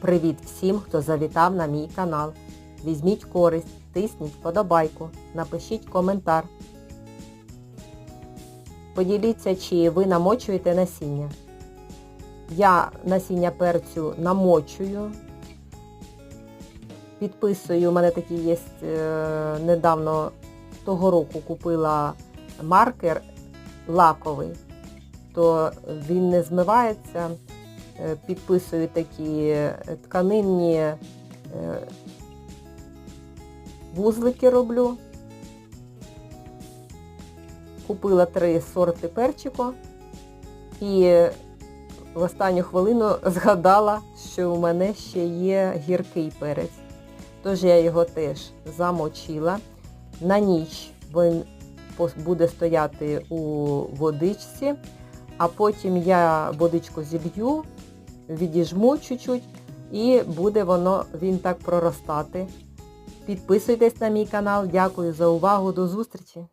Привіт всім, хто завітав на мій канал. Візьміть користь, тисніть вподобайку, напишіть коментар. Поділіться, чи ви намочуєте насіння. Я насіння перцю намочую. Підписую, у мене такий є е, недавно того року купила маркер лаковий, то він не змивається. Е, Підписую такі е, тканинні е, вузлики роблю. Купила три сорти перчику і в останню хвилину згадала, що у мене ще є гіркий перець. Тож я його теж замочила. На ніч він буде стояти у водичці, а потім я водичку зілью, відіжму чуть-чуть і буде воно він так проростати. Підписуйтесь на мій канал. Дякую за увагу. До зустрічі!